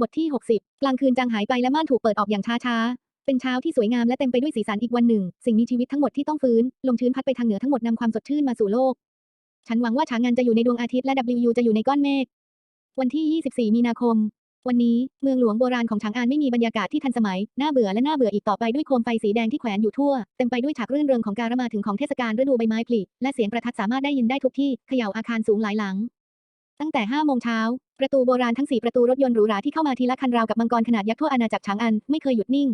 บทที่ 60 กลางคืนจางหายไปและม่านถูกเปิดออกอย่างช้าๆ เป็นเช้าที่สวยงามและเต็มไปด้วยสีสันอีกวันหนึ่ง สิ่งมีชีวิตทั้งหมดที่ต้องฟื้น ลมชื้นพัดไปทางเหนือทั้งหมดนำความสดชื่นมาสู่โลก ฉันหวังว่าฉางงันจะอยู่ในดวงอาทิตย์และ WU จะอยู่ในก้อนเมฆ วันที่ 24 มีนาคม วันนี้เมืองหลวงโบราณของฉางอานไม่มีบรรยากาศที่ทันสมัย น่าเบื่อและน่าเบื่ออีกต่อไปด้วยโคมไฟสีแดงที่แขวนอยู่ทั่ว เต็มไปด้วยฉากรื่นเริงของการมาถึงของเทศกาลฤดูใบไม้ผลิและเสียงประทัดสามารถได้ยินได้ทุกที่ เขย่าอาคารสูงหลายหลัง ตั้งแต่5โมงเช้า ประตูโบราณทั้ง4ประตูรถยนต์หรูหราที่เข้ามาทีละคันราวกับมังกรขนาดยักษ์ทั่วอาณาจักรฉางอัน ไม่เคยหยุดนิ่ง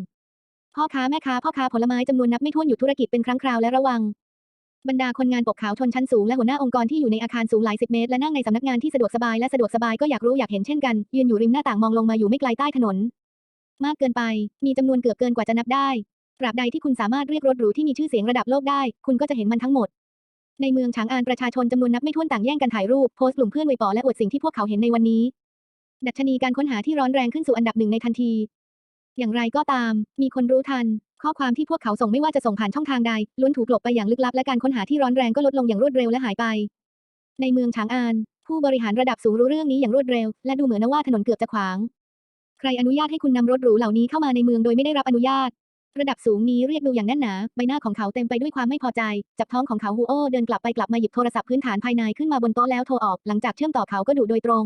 พ่อค้าแม่ค้าพ่อค้าผลไม้จำนวนนับไม่ถ้วนหยุดธุรกิจเป็นครั้งคราวและระวัง บรรดาคนงานปกขาวชนชั้นสูงและหัวหน้าองค์กรที่อยู่ในอาคารสูงหลายสิบเมตรและนั่งในสำนักงานที่สะดวกสบายและสะดวกสบายก็อยากรู้อยากเห็นเช่นกันยืนอยู่ริมหน้าต่างมองลงมาอยู่ไม่ไกลใต้ถนน มากเกินไป มีจำนวนเกือบเกินกว่าจะนับได้ตราบใดที่คุณสามารถเรียกรถหรูที่มีชื่อเสียงระดับโลกได้ คุณก็จะเห็นมันทั้งหมด ในเมืองฉางอานประชาชนจำนวนนับไม่ถ้วนต่างแย่งกันถ่ายรูปโพสต์กลุ่มเพื่อนไวปอและอวดสิ่งที่พวกเขาเห็นในวันนี้ ดัชนีการค้นหาที่ร้อนแรงขึ้นสู่อันดับหนึ่งในทันที อย่างไรก็ตาม มีคนรู้ทัน ข้อความที่พวกเขาส่งไม่ว่าจะส่งผ่านช่องทางใดล้วนถูกกลบไปอย่างลึกลับและการค้นหาที่ร้อนแรงก็ลดลงอย่างรวดเร็วและหายไป ในเมืองฉางอาน ผู้บริหารระดับสูงรู้เรื่องนี้อย่างรวดเร็ว และดูเหมือนว่าถนนเกือบจะขวาง ใครอนุญาตให้คุณนำรถหรูเหล่านี้เข้ามาในเมืองโดยไม่ได้รับอนุญาต ระดับสูงนี้เรียกดูอย่างแน่นหนา ใบหน้าของเขาเต็มไปด้วยความไม่พอใจ จับท้องของเขาฮูโอเดินกลับไปกลับมาหยิบโทรศัพท์พื้นฐานภายในขึ้นมาบนโต๊ะแล้วโทรออก หลังจากเชื่อมต่อเขาก็ดูโดยตรง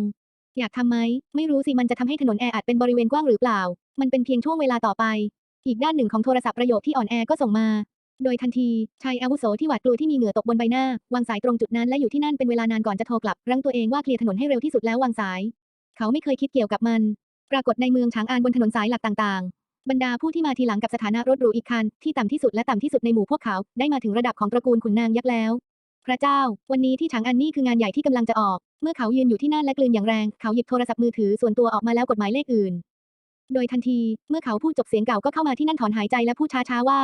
อยากทำไหม ไม่รู้สิมันจะทำให้ถนนแออัดเป็นบริเวณกว้างหรือเปล่า มันเป็นเพียงช่วงเวลาต่อไป อีกด้านหนึ่งของโทรศัพท์ประโยคที่อ่อนแอก็ส่งมา โดยทันทีชายอาวุโสที่หวาดกลัวที่มีเหงื่อตกบนใบหน้าวางสายตรงจุดนั้นและอยู่ที่นั่นเป็นเวลานานก่อนจะโทรกลับรั้งตัวเองว่าเคลียร์ถนนให้เร็วที่สุดแล้ววางสาย เขาไม่เคยคิดเกี่ยวกับมัน ปรากฏในเมืองฉางอานบนถนนสายหลักต่างๆ บรรดาผู้ที่มาทีหลังกับสถานะรถหรูอีกคัน ที่ต่ำที่สุดและต่ำที่สุดในหมู่พวกเขา ได้มาถึงระดับของตระกูลขุนนางยักษ์แล้ว พระเจ้า วันนี้ที่ฉางอันนี่คืองานใหญ่ที่กำลังจะออก เมื่อเขายืนอยู่ที่นั่นและกลืนอย่างแรง เขาหยิบโทรศัพท์มือถือส่วนตัวออกมาแล้วกดหมายเลขอื่น โดยทันที เมื่อเขาพูดจบเสียงเก่าก็เข้ามาที่นั่นถอนหายใจและพูดช้าๆว่า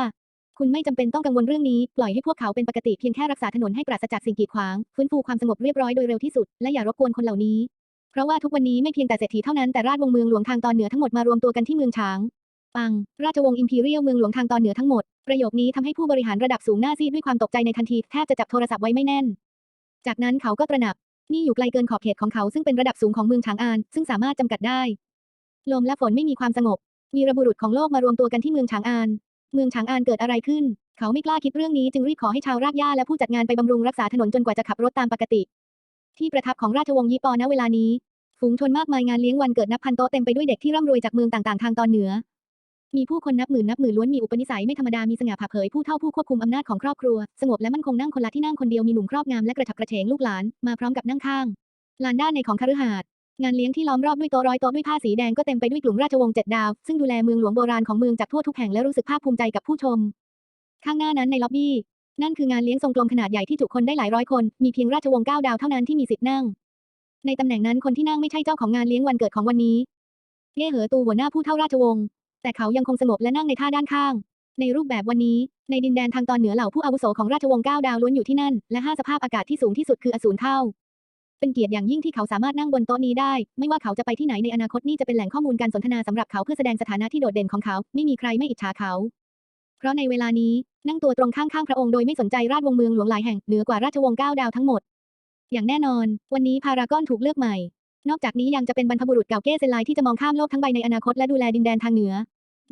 คุณไม่จำเป็นต้องกังวลเรื่องนี้ ปล่อยให้พวกเขาเป็นปกติเพียงแค่รักษาถนนให้ปราศจากสิ่งกีดขวาง ฟื้นฟูความสงบเรียบร้อยโดยเร็วที่สุด และอย่ารบกวนคนเหล่านี้ เพราะว่าทุกวันนี้ไม่เพียงแต่เศรษฐีเท่านั้นแต่ราชวงศ์เมืองหลวงทางตอนเหนือทั้งหมดมารวมตัวกันที่เมืองฉาง ปัง ราชวงศ์อิมพีเรียลเมืองหลวงทางตอนเหนือทั้งหมด ประโยคนี้ทำให้ผู้บริหารระดับสูงหน้าซีดด้วยความตกใจในทันที แทบจะจับโทรศัพท์ไว้ไม่แน่น จากนั้นเขาก็ตระหนัก นี่อยู่ไกลเกินขอบเขตของเขาซึ่งเป็นระดับสูงของเมืองฉางอาน ซึ่งสามารถจำกัดได้ ลมและฝนไม่มีความสงบวีระบุรุษของโลกมารวมตัวกันที่เมืองฉางอาน เมืองฉางอานเกิดอะไรขึ้น เขาไม่กล้าคิดเรื่องนี้จึงรีบขอให้ชาวรากหญ้าและผู้จัดงานไปบำรุงรักษาถนนจนกว่าจะขับรถตามปกติ ที่ประทับของราชวงศ์ยี่ปอณเวลานี้ฝูงชนมากมายงานเลี้ยงวันเกิดนับพันโต๊ะเต็มไปด้วยเด็กที่ร่ำรวยจากเมืองต่างๆ ทางตอนเหนือ มีผู้คนนับหมื่นนับหมื่นล้วนมีอุปนิสัยไม่ธรรมดามีสง่าผ่าเผยผู้เฒ่าผู้ควบคุมอำนาจของครอบครัว สงบและมั่นคงนั่งคนละที่นั่งคนเดียวมีหนุ่มครอบงามและกระฉับกระเฉงลูกหลานมาพร้อมกับนั่งข้างลานด้านในของคฤหาสน์งานเลี้ยงที่ล้อมรอบด้วยโต๊ะร้อยโต๊ะด้วยผ้าสีแดงก็เต็มไปด้วยกลุ่มราชวงศ์เจ็ดดาว ซึ่งดูแลเมืองหลวงโบราณของเมืองจากทั่วทุกแห่งและรู้สึกภาคภูมิใจกับผู้ชม ข้างหน้านั้นในล็อบบี้นั่นคืองานเลี้ยงทรงกลมขนาดใหญ่ที่จุคนได้หลายร้อยคนมีเพียงราชวงศ์เก้าดาวเท่านั้นที่มีสิทธิ์นั่ง ในตำแหน่งนั้นคนที่นั่งไม่ใช่เจ้าของงานเลี้ยงวันเกิดของวันนี้เย่เหอตูหัวหน้าผู้เท่าราชวงศ์ แต่เขายังคงสงบและนั่งในท่าด้านข้าง ในรูปแบบวันนี้ ในดินแดนทางตอนเหนือเหล่าผู้อาวุโสของราชวงศ์เก้าดาวล้วนอยู่ที่นั่น และห้าสภาพอากาศที่สูงที่สุดคืออสูรเท่า เป็นเกียรติอย่างยิ่งที่เขาสามารถนั่งบนโต๊ะนี้ได้ ไม่ว่าเขาจะไปที่ไหนในอนาคตนี่จะเป็นแหล่งข้อมูลการสนทนาสำหรับเขาเพื่อแสดงสถานะที่โดดเด่นของเขา ไม่มีใครไม่อิจฉาเขา เพราะในเวลานี้นั่งตัวตรงข้างๆพระองค์โดยไม่สนใจราชวงศ์เมืองหลวงหลายแห่งเหนือกว่าราชวงศ์เก้าดาวทั้งหมด อย่างแน่นอน วันนี้พารากอนถูกเลือกใหม่ นอกจากนี้ยังจะเป็นบรรพบุรุษเก่าเก้เซนไลที่จะมองข้ามโลกทั้งใบในอนาคตและดูแลดินแดนทางเหนือ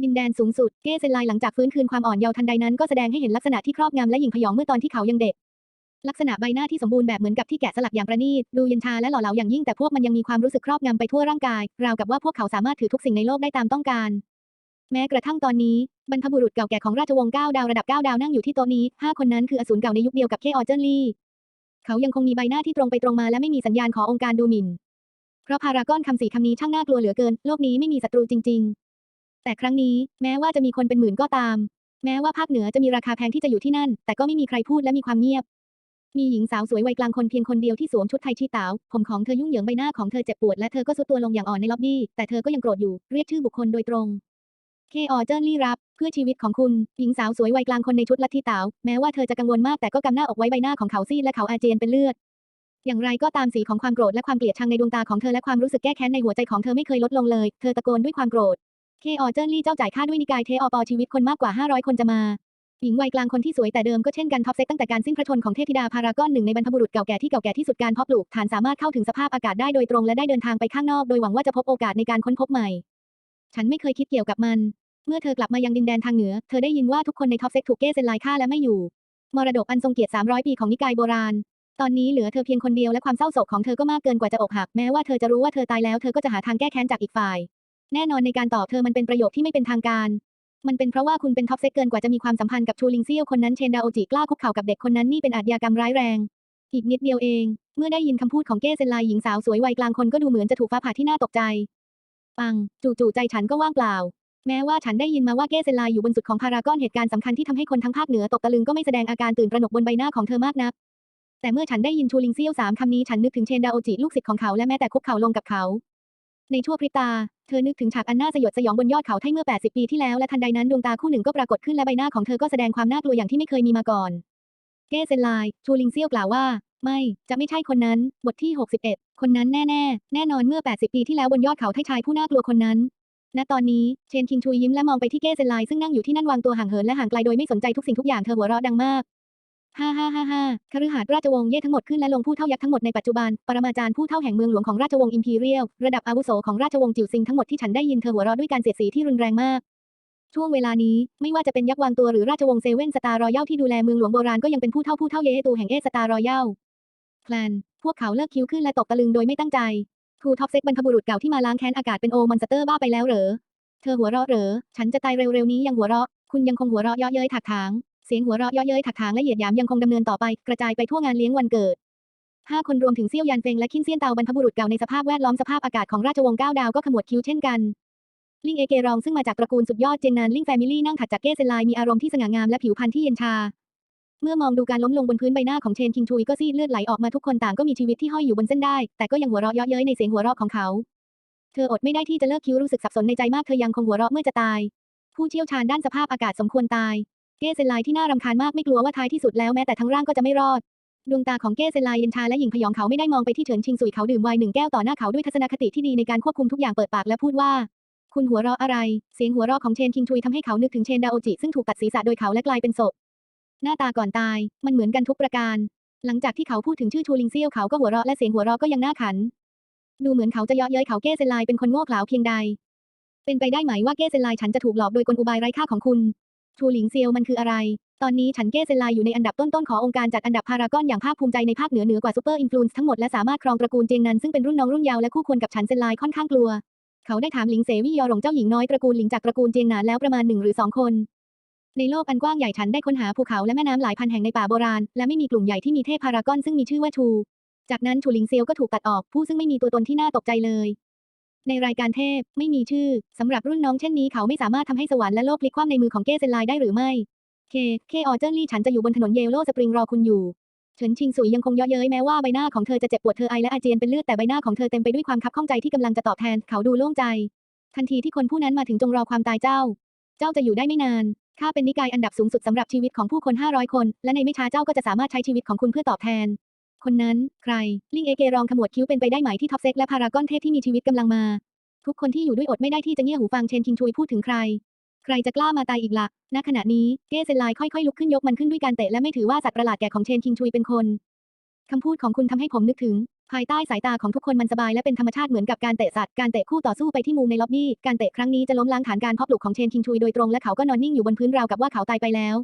ดินแดนสูงสุดเก้เซนไลหลังจากฟื้นคืนความอ่อนเยาว์ทันใดนั้นก็แสดงให้เห็นลักษณะที่ครอบงำและหยิ่งพยองเมื่อตอนที่เขายังเด็กลักษณะใบหน้าที่สมบูรณ์แบบเหมือนกับที่แกะสลักอย่างประณีตดูเย็นชาและหล่อเหลาอย่างยิ่งแต่พวกมันยังมีความรู้สึกครอบงำไปทั่วร่างกาย ราวกับว่าพวกเขาสามารถถือทุกสิ่งในโลกได้ตามต้องการ แม้กระทั่งตอนนี้บรรพบุรุษเก่าแก่ของราชวงศ์เก้าดาวระดับเก้าดาวนั่งอยู่ที่โต๊ะนี้ห้าคนนั้นคืออสูรเก่าในยุคเดียวกับเคออเจอร์ลี่ เขายังคงมีใบหน้าที่ตรงไปตรงมาและไม่มีสัญญาณขอองค์การดูหมิ่น เพราะพารากอนคำสี่คำนี้ช่างน่ากลัวเหลือเกิน โลกนี้ไม่มีศัตรูจริง ๆ แต่ครั้งนี้แม้ว่าจะมีคนเป็นหมื่นก็ตาม แม้ว่าภาคเหนือจะมีราคาแพงที่จะอยู่ที่นั่น แต่ก็ไม่มีใครพูดและมีความเงียบ มีหญิงสาวสวยวัยกลางคนเพียงคนเดียวที่สวมชุดไทยชีต๋าผมของเธอยุ่งเหยิงใบหน้าของเธอเจ็บปวดและเธอก็ซุดตัวลงอย่างอ่อนในล็อบบี้ แต่เธอก็ยังโกรธอยู่ เรียกชื่อบุคคลโดยตรงเคออเจอร์ลี่รับ เพื่อชีวิตของคุณ หญิงสาวสวยวัยกลางคนในชุดลัทธิเต๋าแม้ว่าเธอจะกังวลมากแต่ก็กำหน้าอกไว้ใบหน้าของเขาซีดและเขาอาเจียนเป็นเลือด อย่างไรก็ตามสีของความโกรธและความเกลียดชังในดวงตาของเธอและความรู้สึกแก้แค้นในหัวใจของเธอไม่เคยลดลงเลย เธอตะโกนด้วยความโกรธ เคออเจอร์ลี่เจ้าจ่ายค่าด้วยนิกายเทอปอชีวิตคนมากกว่า 500 คนจะมา หญิงวัยกลางคนที่สวยแต่เดิมก็เช่นกันท็อปเซ็ตตั้งแต่การสิ้นพระชนของเทพธิดาพารากอนหนึ่งในบรรพบุรุษเก่าแก่ที่เก่าแก่ที่สุดการเพาะปลูกฐานสามารถเข้าถึงสภาพอากาศได้โดยตรงและได้เดินทางไปข้างนอกโดยหวังว่าจะพบโอกาสในการค้นพบใหม่ ฉันไม่เคยคิดเกี่ยวกับมัน เมื่อเธอกลับมายังดินแดนทางเหนือ เธอได้ยินว่าทุกคนในท็อปเซ็ตถูกเก้เซนไลฆ่าและไม่อยู่มรดกอันทรงเกียรติ300 ปีของนิกายโบราณ ตอนนี้เหลือเธอเพียงคนเดียวและความเศร้าโศกของเธอก็มากเกินกว่าจะอกหัก แม้ว่าเธอจะรู้ว่าเธอตายแล้วเธอก็จะหาทางแก้แค้นจากอีกฝ่าย แน่นอนในการตอบเธอมันเป็นประโยคที่ไม่เป็นทางการ มันเป็นเพราะว่าคุณเป็นท็อปเซ็กเกินกว่าจะมีความสัมพันธ์กับชูลิงเซียวคนนั้นเชนดาโอจิกล้าคุกเข่ากับเด็กคนนั้นนี่เป็นอาชญากรรมร้ายแรง อีกนิดเดียวเอง เมื่อได้ยินคำพูดของเก้เซนไลหญิงสาวสวยวัยกลางคนก็ดูเหมือนจะถูกฟ้าผ่าที่น่าตกใจปังจู่ๆใจฉันก็ว่างเปล่าแม้ว่าฉันได้ยินมาว่าเก้เซนไลอยู่บนสุดของพารากอนเหตุการณ์สำคัญที่ทำให้คนทั้งภาคเหนือตกตะลึงก็ไม่แสดงอาการตื่นตระหนกบนใบหน้าของเธอมากนัก แต่เมื่อฉันได้ยินชูลิงเซียวสามคำนี้ฉันนึกถึงเชนดาโอจิลูกศิษย์ของเขาและแม้แต่คุกเข่าลงกับเขา ในชั่วพริบตา เธอนึกถึงฉากอันน่าสยดสยองบนยอดเขาไทเมื่อ 80 ปีที่แล้วและทันใดนั้นดวงตาคู่หนึ่งก็ปรากฏขึ้นและใบหน้าของเธอก็แสดงความน่ากลัวอย่างที่ไม่เคยมีมาก่อนเก้เซนไลชูลิงเซียวกล่าวว่า ไม่ จะไม่ใช่คนนั้น บทที่ 61 คนนั้นแน่ๆแน่นอนเมื่อ 80 ปีที่แล้วบนยอดเขาไทชายผู้น่ากลัวคนนั้นณตอนนี้เชนคิงชูยิ้มและมองไปที่เก้เซนไลซึ่งนั่งอยู่ที่นั่นวางตัวห่างเหินและห่างไกลโดยไม่สนใจทุกสิ่งทุกอย่างเธอหัวเราะดังมาก ฮ่าฮ่าฮ่าฮ่าคฤหาสน์ราชวงศ์เย่ทั้งหมดขึ้นและลงผู้เท่ายักษ์ทั้งหมดในปัจจุบัน ปรมาจารย์ผู้เท่าแห่งเมืองหลวงของราชวงศ์อิมพีเรียล ระดับอาวุโสของราชวงศ์จิ๋วซิงทั้งหมดที่ฉันได้ยินเธอหัวเราะด้วยการเสียดสีที่รุนแรงมากช่วงเวลานี้ไม่ว่าจะเป็นยักษ์วางตัวหรือราชวงศ์เซเว่นสตาร์รอยัลที่ดูแลเมืองหลวงโบราณก็ยังเป็นผู้เท่าผู้เท่าเยตูแห่งเอสตาร์รอยัลแคลนพวกเขาเลิกคิ้วขึ้นและตกตะลึงโดยไม่ตั้งใจทูท็อปเซ็กบรรพบุรุษเก่าที่มาล้างแค้นอากาศเป็นโอมอนสเตอร์บ้าไปแล้วเหรอ เธอหัวเราะเหรอ ฉันจะตายเร็วๆนี้ยังหัวเราะ คุณยังคงหัวเราะเยาะเย้ยถักถาง เสียงหัวเราะเยาะเย้ยถักถางและเหยียดหยามยังคงดำเนินต่อไป กระจายไปทั่วงานเลี้ยงวันเกิดห้าคนรวมถึงเซี่ยวยันเฟงและคินเซียนเตาบรรพบุรุษเก่าในสภาพแวดล้อมสภาพอากาศของราชวงศ์เก้าดาวก็ขมวดคิ้วเช่นกัน ลิงเอเกรองซึ่งมาจากตระกูลสุดยอดเจนนานลิงแฟมิลี่นั่งถัดจากเก้เซนไลมีอารมณ์ที่สง่างามและผิวพรรณที่เย็นชา เมื่อมองดูการล้มลงบนพื้นใบหน้าของเชนคิงชุยก็ซีดเลือดไหลออกมาทุกคนต่างก็มีชีวิตที่ห้อยอยู่บนเส้นได้ แต่ก็ยังหัวเราะเยาะเย้ยในเสียงหัวเราะของเขา เธออดไม่ได้ที่จะเลิกคิ้วรู้สึกสับสนในใจมากเธอยังคงหัวเราะเมื่อจะตาย ผู้เชี่ยวชาญด้านสภาพอากาศสมควรตาย เก้เซนไลที่น่ารำคาญมากไม่กลัวว่าท้ายที่สุดแล้วแม้แต่ทั้งร่างก็จะไม่รอด ดวงตาของเก้เซนไลเย็นชาและหญิงพยองเขาไม่ได้มองไปที่เฉินชิงสุยเขาดื่มไวน์หนึ่งแก้วต่อหน้าเขาด้วยทัศนคติที่ดีในการควบคุมทุกอย่างเปิดปากและพูดว่า คุณหัวเราะอะไร เสียงหัวเราะของเชนคิงทุยทำให้เขานึกถึงเชนดาโอจิซึ่งถูกตัดศีรษะโดยเขาและกลายเป็นศพหน้าตาก่อนตาย มันเหมือนกันทุกประการ หลังจากที่เขาพูดถึงชื่อชูลิงเซียวเขาก็หัวเราะและเสียงหัวเราะก็ยังน่าขัน ดูเหมือนเขาจะเยาะเย้ยเขาเก้เซนไลเป็นคนโง่เขลาเพียงใด เป็นไปได้ไหมว่าเก้เซนไลฉันจะถูกหลอกโดยกลอุบายไร้ค่าของคุณ ชูหลิงเซียวมันคืออะไร ตอนนี้ฉันเก้เซนไลอยู่ในอันดับต้นๆขององค์การจัดอันดับพารากอนอย่างภาคภูมิใจในภาคเหนือเหนือกว่าซูเปอร์อินฟลูเอนซ์ทั้งหมดและสามารถครองตระกูลเจงนันซึ่งเป็นรุ่นน้องรุ่นยาวและคู่ควรกับฉันเซนไลค่อนข้างกลัว เขาได้ถามหลิงเสวี่ยอหลงเจ้าหญิงน้อยตระกูลหลิงจากตระกูลเจงหนานแล้วประมาณหนึ่งหรือสองคนในโลกอันกว้างใหญ่ฉันได้ค้นหาภูเขาและแม่น้ำหลายพันแห่งในป่าโบราณ และไม่มีกลุ่มใหญ่ที่มีเทพพารากอนซึ่งมีชื่อว่าชู จากนั้นชูหลิงเซียวก็ถูกตัดออกผู้ซึ่งไม่มีตัวตนที่น่าตกใจเลย ในรายการเทพไม่มีชื่อสำหรับรุ่นน้องเช่นนี้เขาไม่สามารถทำให้สวรรค์และโลกพลิกคว่ำในมือของเก้เซนไลได้หรือไม่ เค เคออเจอร์ลี่ฉันจะอยู่บนถนนเยลโลสปริงรอคุณอยู่เฉินชิงสุยยังคงเยาะเย้ยแม้ว่าใบหน้าของเธอจะเจ็บปวดเธอไอและอาเจียนเป็นเลือดแต่ใบหน้าของเธอเต็มไปด้วยความคับข้องใจที่กำลังจะตอบแทนเขาดูโล่งใจ ทันทีที่คนผู้นั้นมาถึงจงรอความตายเจ้า เจ้าจะอยู่ได้ไม่นานข้าเป็นนิกายอันดับสูงสุดสำหรับชีวิตของผู้คน 500 คน และในไม่ช้าเจ้าก็จะสามารถใช้ชีวิตของคุณเพื่อตอบแทน คนนั้น ใคร ลิงเอเกรองขมวดคิ้วเป็นไปได้ไหมที่ท็อปเซ็กและพารากอนเทพที่มีชีวิตกำลังมา ทุกคนที่อยู่ด้วยอดไม่ได้ที่จะเงี่ยหูฟังเชนคิงชุยพูดถึงใคร ใครจะกล้ามาตายอีกละ่ะณขณะนี้เก้เซนไลค่อยๆลุกขึ้นยกมันขึ้นด้วยการเตะและไม่ถือว่าสัตว์ประหลาดแก่ของเชนคิงชุยเป็นคนคำพูดของคุณทำให้ผมนึกถึง ภายใต้สายตาของทุกคนมันสบายและเป็นธรรมชาติเหมือนกับการเตะสัตว์การเตะคู่ต่อสู้ไปที่มุมในล็อบบี้การเตะครั้งนี้จะล้มล้างฐานการเพาะปลูกของเชนคิงชุยโดยตรงและเขาก็นอนนิ่งอยู่บนพื้นราวกับว่าเขาตายไปแล้ว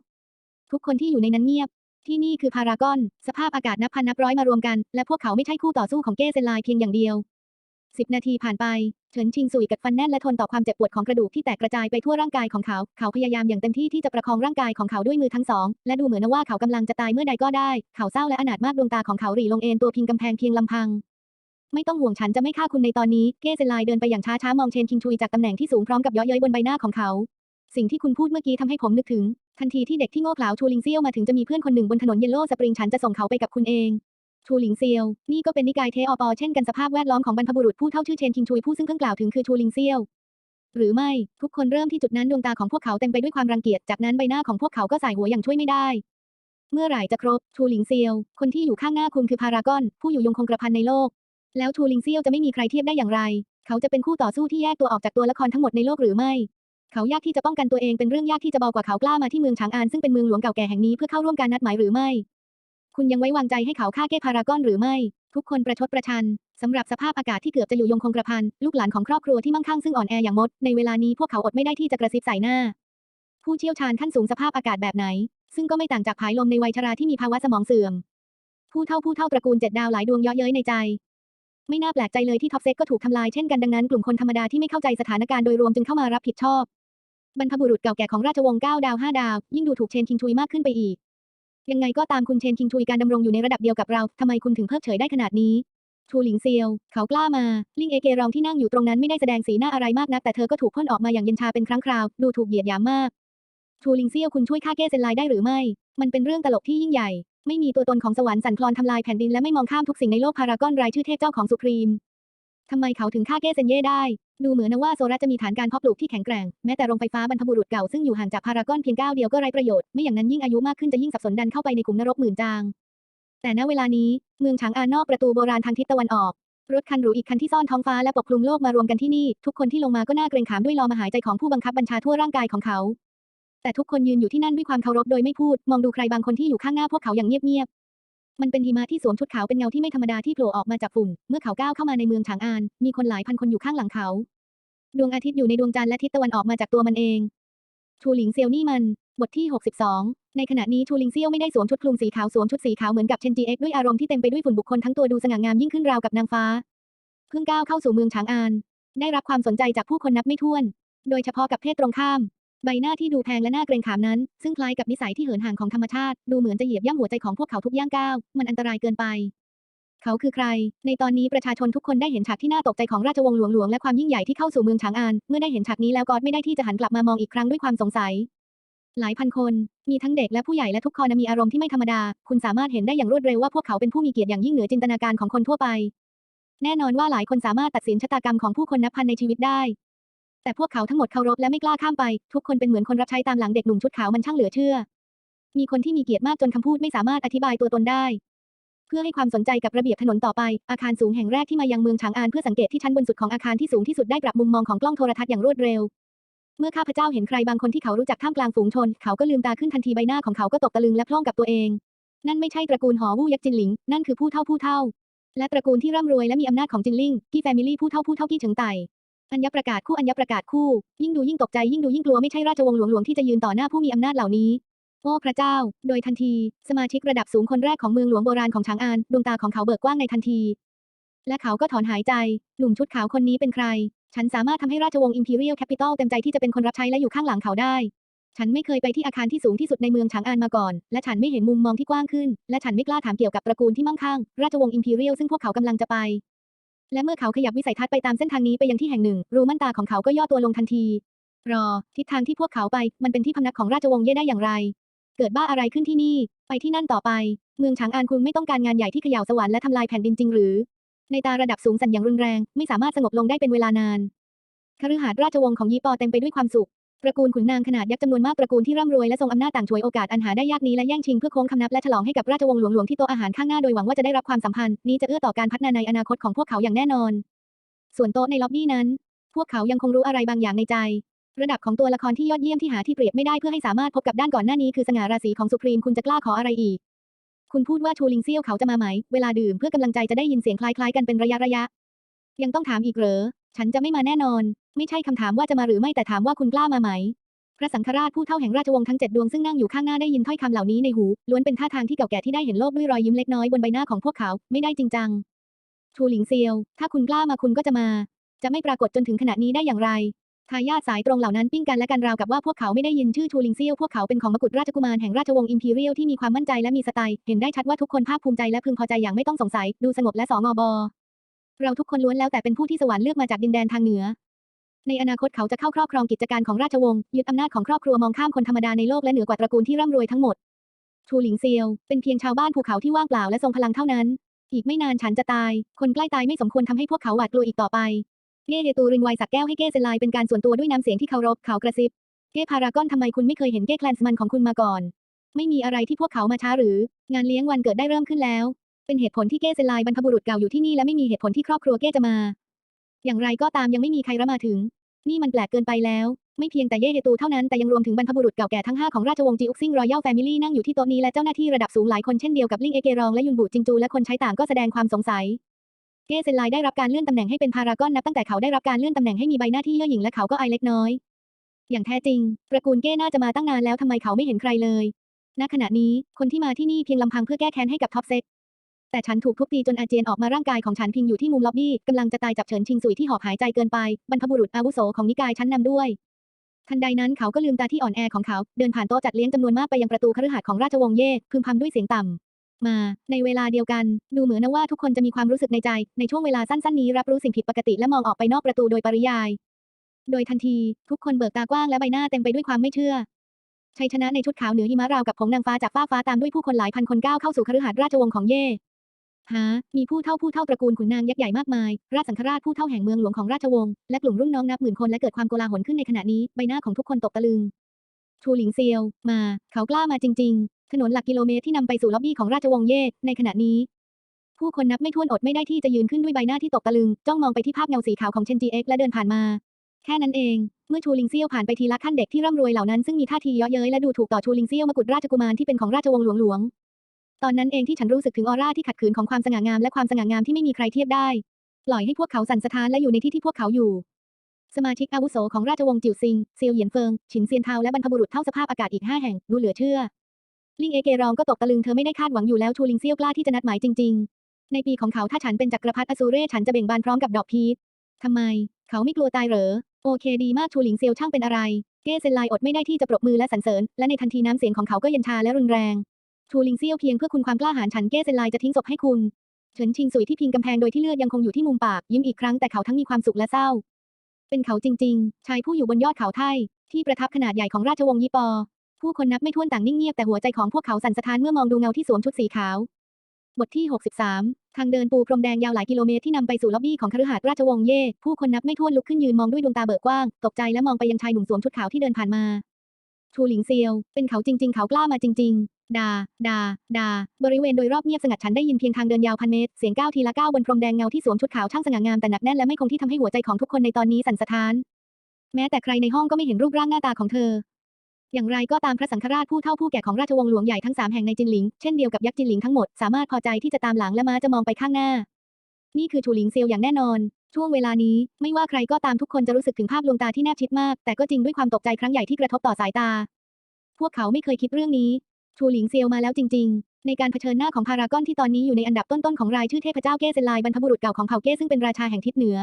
ทุกคนที่อยู่ในนั้นเงียบ ที่นี่คือพารากอน สภาพอากาศนับพันนับร้อยมารวมกัน และพวกเขาไม่ใช่คู่ต่อสู้ของเก้เซนไลเพียงอย่างเดียวสิบนาทีผ่านไป เฉินชิงสุยกัดฟันแน่นและทนต่อความเจ็บปวดของกระดูกที่แตกกระจายไปทั่วร่างกายของเขา เขาพยายามอย่างเต็มที่ที่จะประคองร่างกายของเขาด้วยมือทั้งสอง และดูเหมือนว่าเขากำลังจะตายเมื่อใดก็ได้ เขาเศร้าและอนาถมากดวงตาของเขาหรี่ลงเอนตัวพิงกำแพงเพียงลำพัง ไม่ต้องห่วงฉันจะไม่ฆ่าคุณในตอนนี้ เก้เซนไลเดินไปอย่างช้าๆมองเชนคิงชุยจากตำแหน่งที่สูงพร้อมกับเย้อเย้ยบนใบหน้าของเขา สิ่งที่คุณพูดเมื่อกี้ทำให้ผมนึกถึง ทันทีที่เด็กที่โง่เขลาชูลิงเซียวมาถึงจะมีเพื่อนคนหนึ่งบนถนนเยลโล่สปริงฉันจะส่งเขาไปกับคุณเองชูหลิงเซียว นี่ก็เป็นนิกายเทอปอเช่นกันสภาพแวดล้อมของบรรพบุรุษผู้เท่าชื่อเชนคิงชุยผู้ซึ่งเพิ่งกล่าวถึงคือชูหลิงเซียว หรือไม่ ทุกคนเริ่มที่จุดนั้นดวงตาของพวกเขาเต็มไปด้วยความรังเกียจจากนั้นใบหน้าของพวกเขาก็สายหัวอย่างช่วยไม่ได้ เมื่อไหร่จะครบชูหลิงเซียว คนที่อยู่ข้างหน้าคุณคือพารากอน ผู้อยู่ยงคงกระพันในโลก แล้วชูหลิงเซียวจะไม่มีใครเทียบได้อย่างไร เขาจะเป็นคู่ต่อสู้ที่แยกตัวออกจากตัวละครทั้งหมดในโลกหรือไม่ เขายากที่จะป้องกันตัวเองเป็นเรื่องยากที่จะเบากว่าเขากล้ามาที่เมืองฉางอานซึ่งเป็นเมืองหลวงเก่าแก่แห่งนี้เพื่อเข้าร่วมการนัดหมายหรือไม่ คุณยังไว้วางใจให้เขาฆ่าเก้พารากอนหรือไม่ ทุกคนประชดประชันสำหรับสภาพอากาศที่เกือบจะอยู่ยงคงกระพันลูกหลานของครอบครัวที่มั่งคั่งซึ่งอ่อนแออย่างมดในเวลานี้พวกเขาอดไม่ได้ที่จะกระซิบใส่หน้า ผู้เชี่ยวชาญขั้นสูงสภาพอากาศแบบไหน ซึ่งก็ไม่ต่างจากผายลมในวัยชราที่มีภาวะสมองเสื่อม ผู้เท่าผู้เท่าตระกูลเจ็ดดาวหลายดวงเยาะเย้ยในใจไม่น่าแปลกใจเลยที่ท็อปเซ็กก็ถูกทำลายเช่นกันดังนั้นกลุ่มคนธรรมดาที่ไม่เข้าใจสถานการณ์โดยรวมจึงเข้ามารับผิดชอบ บรรพบุรุษเก่าแก่ของราชวงศ์เก้าดาวห้าดาว ยิ่งดูถูกเชนคิงชุยมากขึ้นไปอีก ยังไงก็ตามคุณเชนคิงชุยการดำรงอยู่ในระดับเดียวกับเราทำไมคุณถึงเพิกเฉยได้ขนาดนี้ชูหลิงเซียว เขากล้ามา ลิงเอเกรองที่นั่งอยู่ตรงนั้นไม่ได้แสดงสีหน้าอะไรมากนักแต่เธอก็ถูกพ่นออกมาอย่างเย็นชาเป็นครั้งคราว ดูถูกเหยียดหยามมาก ชูหลิงเซียวคุณช่วยฆ่าเก้เซนไลได้หรือไม่ มันเป็นเรื่องตลกที่ยิ่งใหญ่ ไม่มีตัวตนของสวรรค์สั่นคลอนทำลายแผ่นดินและไม่มองข้ามทุกสิ่งในโลกพารากอนรายชื่อเทพเจ้าของสุพรีม ทำไมเขาถึงฆ่าเก้เซนเย่ได้ ดูเหมือนนะว่าโซราจะมีฐานการเพาะปลูกที่แข็งแกร่ง แม้แต่โรงไฟฟ้าบรรพบุรุษเก่าซึ่งอยู่ห่างจากพารากอนเพียงก้าวเดียวก็ไร้ประโยชน์ ไม่อย่างนั้นยิ่งอายุมากขึ้นจะยิ่งสับสนดันเข้าไปในขุมนรกหมื่นจาง แต่ณเวลานี้เมืองฉางอานอกประตูโบราณทางทิศตะวันออก รถคันหรูอีกคันที่ซ่อนท้องฟ้าและปกคลุมโลกมารวมกันที่นี่ ทุกคนที่ลงมาก็น่าเกรงขามด้วยลมหายใจของผู้บังคับบัญชาทั่วร่างกายของเขา แต่ทุกคนยืนอยู่ที่นั่นด้วยความเคารพโดยไม่พูด มองดูใครบางคนที่อยู่ข้างหน้าพวกเขาอย่างเงียบ มันเป็นหิมะที่สวมชุดขาวเป็นเงาที่ไม่ธรรมดาที่โผล่ออกมาจากฝุ่น เมื่อเขาก้าวเข้ามาในเมืองฉางอาน มีคนหลายพันคนอยู่ข้างหลังเขา ดวงอาทิตย์อยู่ในดวงจันทร์และทิศตะวันออกมาจากตัวมันเอง ชูหลิงเซียวนี่มัน บทที่ 62 ในขณะนี้ชูหลิงเซียวไม่ได้สวมชุดคลุมสีขาวสวมชุดสีขาวเหมือนกับเชนจีเอ็กด้วยอารมณ์ที่เต็มไปด้วยฝุ่นบุคคลทั้งตัวดูสง่างามยิ่งขึ้นราวกับนางฟ้า เพิ่งก้าวเข้าสู่เมืองฉางอาน ได้รับความสนใจจากผู้คนนับไม่ถ้วน โดยเฉพาะกับเพศตรงข้าม ใบหน้าที่ดูแพงและน่าเกรงขามนั้น ซึ่งคล้ายกับนิสัยที่เหินห่างของธรรมชาติ ดูเหมือนจะเหยียบย่ำหัวใจของพวกเขาทุกย่างก้าว มันอันตรายเกินไป เขาคือใคร ในตอนนี้ประชาชนทุกคนได้เห็นฉากที่น่าตกใจของราชวงศ์หลวงๆและความยิ่งใหญ่ที่เข้าสู่เมืองฉางอาน เมื่อได้เห็นฉากนี้แล้วก็ไม่ได้ที่จะหันกลับมามองอีกครั้งด้วยความสงสัย หลายพันคน มีทั้งเด็กและผู้ใหญ่และทุกคนมีอารมณ์ที่ไม่ธรรมดา คุณสามารถเห็นได้อย่างรวดเร็วว่าพวกเขาเป็นผู้มีเกียรติอย่างยิ่งเหนือจินตนาการของคนทั่วไป แน่นอนว่าหลายคนสามารถตัดสินชะตากรรมของผู้คนนับพันในชีวิตได้ แต่พวกเขาทั้งหมดเคารพและไม่กล้าข้ามไป ทุกคนเป็นเหมือนคนรับใช้ตามหลังเด็กหนุ่มชุดขาวมันช่างเหลือเชื่อ มีคนที่มีเกียรติมากจนคำพูดไม่สามารถอธิบายตัวตนได้ เพื่อให้ความสนใจกับระเบียบถนนต่อไป อาคารสูงแห่งแรกที่มายังเมืองฉางอานเพื่อสังเกตที่ชั้นบนสุดของอาคารที่สูงที่สุดได้ปรับมุมมองของกล้องโทรทัศน์อย่างรวดเร็ว เมื่อข้าพเจ้าเห็นใครบางคนที่เขารู้จักท่ามกลางฝูงชน เขาก็ลืมตาขึ้นทันทีใบหน้าของเขาก็ตกตะลึงและพล่องกับตัวเอง นั่นไม่ใช่ตระกูลหอวู่ยักษ์จินหลิง นั่นคือผู้เท่าผู้เท่าและตระกูลที่ร่ำรวยและมีอำนาจของจินลิงที่แฟมิลี่ผู้เท่าผู้เท่าที่เฉิงไต่ อัญญประกาศคู่อัญญประกาศคู่ ยิ่งดูยิ่งตกใจยิ่งดูยิ่งกลัวไม่ใช่ราชวงศ์หลวงหลวงที่จะยืนต่อหน้าผู้มีอำนาจเหล่านี้ โอ้พระเจ้า โดยทันที สมาชิกระดับสูงคนแรกของเมืองหลวงโบราณของฉางอานดวงตาของเขาเบิกกว้างในทันที และเขาก็ถอนหายใจ หนุ่มชุดขาวคนนี้เป็นใคร ฉันสามารถทำให้ราชวงศ์ Imperial Capital เต็มใจที่จะเป็นคนรับใช้และอยู่ข้างหลังเขาได้ ฉันไม่เคยไปที่อาคารที่สูงที่สุดในเมืองฉางอานมาก่อน และฉันไม่เห็นมุมมองที่กว้างขึ้น และฉันไม่กล้าถามเกี่ยวกับตระกูลที่มั่งคั่งราชวงศ์ Imperial ซึ่งพวกเขากำลังจะไป และเมื่อเขาขยับวิสัยทัศน์ไปตามเส้นทางนี้ไปยังที่แห่งหนึ่ง รูม่านตาของเขาก็ย่อตัวลงทันที รอ ทิศทางที่พวกเขาไป มันเป็นที่พำนักของราชวงศ์เย่ได้อย่างไร เกิดบ้าอะไรขึ้นที่นี่ ไปที่นั่นต่อไป เมืองฉางอานคุณไม่ต้องการงานใหญ่ที่เขย่าวสวรรค์และทำลายแผ่นดินจริงหรือ ในตาระดับสูงสั่นอย่างรุนแรง ไม่สามารถสงบลงได้เป็นเวลานานคฤหาสน์ราชวงศ์ของยีปอเต็มไปด้วยความสุข ตระกูลขุนนางขนาดยักษ์จำนวนมากตระกูลที่ร่ำรวยและทรงอำนาจต่างช่วยโอกาสอันหาได้ยากนี้และแย่งชิงเพื่อโค้งคำนับและฉลองให้กับราชวงศ์หลวงๆที่โตอาหารข้างหน้าโดยหวังว่าจะได้รับความสัมพันธ์นี้จะเอื้อต่อการพัฒนาในอนาคตของพวกเขาอย่างแน่นอน ส่วนโต๊ะในล็อบบี้นั้น พวกเขายังคงรู้อะไรบางอย่างในใจ ระดับของตัวละครที่ยอดเยี่ยมที่หาที่เปรียบไม่ได้เพื่อให้สามารถพบกับด้านก่อนหน้านี้คือสง่าราศีของสุพรีมคุณจะกล้าขออะไรอีก คุณพูดว่าชูลิงเซี่ยวเขาจะมาไหม เวลาดื่มเพื่อกำลังใจจะได้ยินเสียงคล้ายๆ กันเป็นระยะระยะยังต้องถามอีกเหรอฉันจะไม่มาแน่นอน ไม่ใช่คำถามว่าจะมาหรือไม่แต่ถามว่าคุณกล้ามาไหม พระสังฆราชผู้เท่าแห่งราชวงศ์ทั้งเจ็ดดวงซึ่งนั่งอยู่ข้างหน้าได้ยินถ้อยคำเหล่านี้ในหูล้วนเป็นท่าทางที่เก่าแก่ที่ได้เห็นโลกด้วยรอยยิ้มเล็กน้อยบนใบหน้าของพวกเขาไม่ได้จริงจังชูหลิงเซียว ถ้าคุณกล้ามาคุณก็จะมา จะไม่ปรากฏจนถึงขณะนี้ได้อย่างไรทายาทสายตรงเหล่านั้นปิ้งกันและกันราวกับว่าพวกเขาไม่ได้ยินชื่อชูลิงเซียวพวกเขาเป็นของมกุฎราชกุมารแห่งราชวงศ์อิมพีเรียลที่มีความมั่นใจและมีสไตล์เห็นได้ชัดว่าทุกคนภาคภูมิใจและพึงพอใจอย่างไม่ต้องสงสัย ดูสงบและสองอบเราทุกคนล้วนแล้วแต่เป็นผู้ที่สวรรค์เลือกมาจากดินแดนทางเหนือ ในอนาคตเขาจะเข้าครอบครองกิจการของราชวงศ์ยึดอำนาจของครอบครัวมองข้ามคนธรรมดาในโลกและเหนือกว่าตระกูลที่ร่ำรวยทั้งหมดชูหลิงเซียวเป็นเพียงชาวบ้านภูเขาที่ว่างเปล่าและทรงพลังเท่านั้น อีกไม่นานฉันจะตาย คนใกล้ตายไม่สมควรทำให้พวกเขาหวาดกลัวอีกต่อไปเก้เฮตูรินไวสักแก้วให้เก้เซนไลเป็นการส่วนตัวด้วยน้ำเสียงที่เคารพเขากระซิบเก้พารากอนทำไมคุณไม่เคยเห็นเก้แคลนส์มันของคุณมาก่อน ไม่มีอะไรที่พวกเขามาช้าหรือ งานเลี้ยงวันเกิดได้เริ่มขึ้นแล้ว เป็นเหตุผลที่เก้เซนไลบรรพบุรุษเก่าอยู่ที่นี่และไม่มีเหตุผลที่ครอบครัวเก้จะมา อย่างไรก็ตามยังไม่มีใครระมาถึง นี่มันแปลกเกินไปแล้ว ไม่เพียงแต่เย่เฮตูเท่านั้นแต่ยังรวมถึงบรรพบุรุษเก่าแก่ทั้ง 5 ของราชวงศ์จีอุกซิงรอยัลแฟมิลี่นั่งอยู่ที่โต๊ะนี้และเจ้าหน้าที่ระดับสูงหลายคนเช่นเดียวกับลิงเอเกรองและยุนบุจิงจูและคนใช้ต่างก็แสดงความสงสัยเก้เซนไลได้รับการเลื่อนตำแหน่งให้เป็นพารากอนนับตั้งแต่เขาได้รับการเลื่อนตำแหน่งให้มีใบหน้าที่เย่อหยิ่งและเขาก็อายเล็กน้อย อย่างแท้จริงตระกูลเก้น่าจะมาตั้งนานแล้วทำไมเขาไม่เห็นใครเลยณขณะนี้คนที่มาที่นี่เพียงลำพังเพื่อแก้แค้นให้กับท็อปเซ็ก แต่ฉันถูกทุบตีจนอาเจียนออกมาร่างกายของฉันพิงอยู่ที่มุมล็อบบี้กำลังจะตายจับเฉินชิงสุยที่หอบหายใจเกินไปบรรพบุรุษอาวุโสของนิกายชั้นนำด้วย ทันใดนั้นเขาก็ลืมตาที่อ่อนแอของเขาเดินผ่านโต๊ะจัดเลี้ยงจำนวนมากไปยังประตูคฤหาสน์ของราชวงศ์เย่พึมพำด้วยเสียงต่ำมา ในเวลาเดียวกัน ดูเหมือนนะว่าทุกคนจะมีความรู้สึกในใจ ในช่วงเวลาสั้นๆนี้รับรู้สิ่งผิดปกติและมองออกไปนอกประตูโดยปริยาย โดยทันที ทุกคนเบิกตากว้างและใบหน้าเต็มไปด้วยความไม่เชื่อชัยชนะในชุดขาวเหนือหิมะราวกับผงนางฟ้าจากฟ้าฟ้าตามด้วยผู้คนหลายพันคนก้าวเข้าสู่คฤหาสน์ราชวงศ์ของเย่ หามีผู้เท่าผู้เท่าตระกูลขุนนางยักษ์ใหญ่มากมาย ราชสังฆราชผู้เท่าแห่งเมืองหลวงของราชวงศ์ และกลุ่มรุ่นน้องนับหมื่นคนและเกิดความโกลาหลขึ้นในขณะนี้ ใบหน้าของทุกคนตกตะลึงชูหลิงเซียว มา เขากล้ามาจริง ๆ ถนนหลักกิโลเมตรที่นำไปสู่ล็อบบี้ของราชวงศ์เย่ ในขณะนี้ ผู้คนนับไม่ถ้วนอดไม่ได้ที่จะยืนขึ้นด้วยใบหน้าที่ตกตะลึง จ้องมองไปที่ภาพเงาสีขาวของเชนจีเอ็กและเดินผ่านมา แค่นั้นเอง เมื่อชูลิงเซียวผ่านไปทีละขั้นเด็กที่ร่ำรวยเหล่านั้นซึ่งมีท่าทีเยาะเย้ยและดูถูกต่อชูลิงเซียวมกุฎราชกุมารที่เป็นของราชวงศ์หลวงหลวง ตอนนั้นเองที่ฉันรู้สึกถึงออร่าที่ขัดขืนของความสง่างามและความสง่างามที่ไม่มีใครเทียบได้ ปล่อยให้พวกเขาสั่นสะท้านและอยู่ในที่ที่พวกเขาอยู่ สมาชิกอาวุโสของราชวงศ์จิวซิงเซียวเหยียนเฟิง ฉินเซียนเทาและบรรพบุรุษเท่าสภาพอากาศอีกห้าแห่งดูเหลือเชื่อ ลิงเอเกรองก็ตกตะลึงเธอไม่ได้คาดหวังอยู่แล้วชูลิงเซียวกล้าที่จะนัดหมายจริง ๆ ในปีของเขาถ้าฉันเป็นจักรพรรดิอสูเร่ฉันจะเบ่งบานพร้อมกับดอกพีชทำไม เขาไม่กลัวตายเหรอ โอเคดีมากชูหลิงเซียวช่างเป็นอะไร เก้เซนไลอดไม่ได้ที่จะปรบมือและสรรเสริญ และในทันทีน้ำเสียงของเขาก็เย็นชาและรุนแรง ชูหลิงเซียวเพียงเพื่อคุณความกล้าหาญฉันเก้เซนไลจะทิ้งศพให้คุณเฉินชิงสุยที่พิงกำแพงโดยที่เลือดยังคงอยู่ที่มุมปากยิ้มอีกครั้งแต่เขาทั้งมีความสุขและเศร้า เป็นเขาจริง ๆ ชายผู้อยู่บนยอดเขาไทที่ประทับขนาดใหญ่ของราชวงศ์ยี่ปอ ผู้คนนับไม่ถ้วนต่างนิ่งเงียบแต่หัวใจของพวกเขาสั่นสะท้านเมื่อมองดูเงาที่สวมชุดสีขาว บทที่ 63 ทางเดินปูพรมแดงยาวหลายกิโลเมตรที่นำไปสู่ล็อบบี้ของคฤหาสน์ราชวงศ์เย่ผู้คนนับไม่ถ้วนลุกขึ้นยืนมองด้วยดวงตาเบิกกว้าง ตกใจและมองไปยังชายหนุ่มสวมชุดขาวที่เดินผ่านมาชูหลิงเซียว เป็นเขาจริง ๆ เขากล้ามาจริงๆ ดา ดา ดา บริเวณโดยรอบเงียบสงัดฉันได้ยินเพียงทางเดินยาวพันเมตร เสียงก้าวทีละก้าวบนพรมแดงเงาที่สวมชุดขาวช่างสง่างามแต่หนักแน่นและไม่คงที่ทำให้หัวใจของทุกคนในตอนนี้สั่นสะท้าน แม้แต่ใครในห้องก็ไม่เห็นรูปร่างหน้าตาของเธอ อย่างไรก็ตามพระสังฆราชผู้เฒ่าผู้แก่ของราชวงศ์หลวงใหญ่ทั้งสามแห่งในจินหลิง เช่นเดียวกับยักษ์จินหลิงทั้งหมด สามารถพอใจที่จะตามหลังและม้าจะมองไปข้างหน้า นี่คือชูหลิงเซียวอย่างแน่นอน ช่วงเวลานี้ไม่ว่าใครก็ตามทุกคนจะรู้สึกถึงภาพลวงตาที่แนบชิดมาก แต่ก็จริงด้วยความตกใจครั้งใหญ่ที่กระทบต่อสายตา พวกเขาไม่เคยคิดเรื่องนี้ ชูหลิงเซียวมาแล้วจริง ๆ ในการเผชิญหน้าของพารากอนที่ตอนนี้อยู่ในอันดับต้นๆของรายชื่อเทพเจ้าเก้เซนไลบรรพบุรุษเก่าของเผ่าเก้ซึ่งเป็นราชาแห่งทิศเหนือ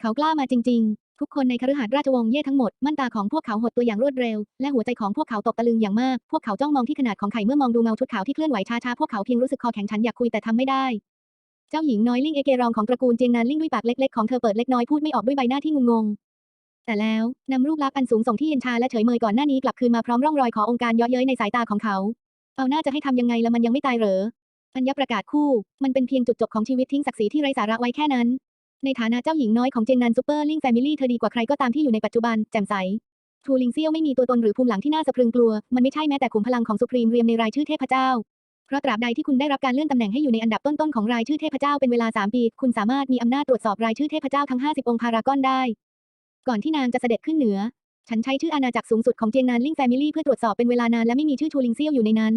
เขากล้ามาจริง ๆ ทุกคนในคฤหาสน์ราชวงศ์เย่ทั้งหมดมั่นตาของพวกเขาหดตัวอย่างรวดเร็ว และหัวใจของพวกเขาตกตะลึงอย่างมาก พวกเขาจ้องมองที่ขนาดของไข่เมื่อมองดูเงาชุดขาวที่เคลื่อนไหวช้าๆพวกเขาเพียงรู้สึกคอแข็งฉันอยากคุยแต่ทำไม่ได้เจ้าหญิงน้อยลิ่งเอเกรองของตระกูลเจียงนานลิ่งด้วยปากเล็กๆของเธอเปิดเล็กน้อยพูดไม่ออกด้วยใบหน้าที่งงง แต่แล้วนำรูปลักษณ์อันสูงส่งที่เย็นชาและเฉยเมยก่อนหน้านี้กลับคืนมาพร้อมร่องรอยขององค์การเยาะเย้ยในสายตาของเขา เอาหน้าจะให้ทำยังไงละมันยังไม่ตายเหรออัญญประกาศคู่ มันเป็นเพียงจุดจบของชีวิตทิ้งศักดิ์ศรีที่ไร้สาระไว้แค่นั้น ในฐานะเจ้าหญิงน้อยของเจงนันซูเปอร์ลิงแฟมิลี่เธอดีกว่าใครก็ตามที่อยู่ในปัจจุบันแจ่มใสทูลิงเซียวไม่มีตัวตนหรือภูมิหลังที่น่าสะพรึงกลัว มันไม่ใช่แม้แต่ขุมพลังของสุพรีมเรียมในรายชื่อเทพเจ้า เพราะตราบใดที่คุณได้รับการเลื่อนตำแหน่งให้อยู่ในอันดับต้นๆของรายชื่อเทพเจ้าเป็นเวลา 3 ปี คุณสามารถมีอำนาจตรวจสอบรายชื่อเทพเจ้าทั้ง 50 องค์พารากอนได้ ก่อนที่นางจะเสด็จขึ้นเหนือ ฉันใช้ชื่ออาณาจักรสูงสุดของเจียงนานลิงแฟมิลี่เพื่อตรวจสอบเป็นเวลานานและไม่มีชื่อชูลิงเซียวอยู่ในนั้น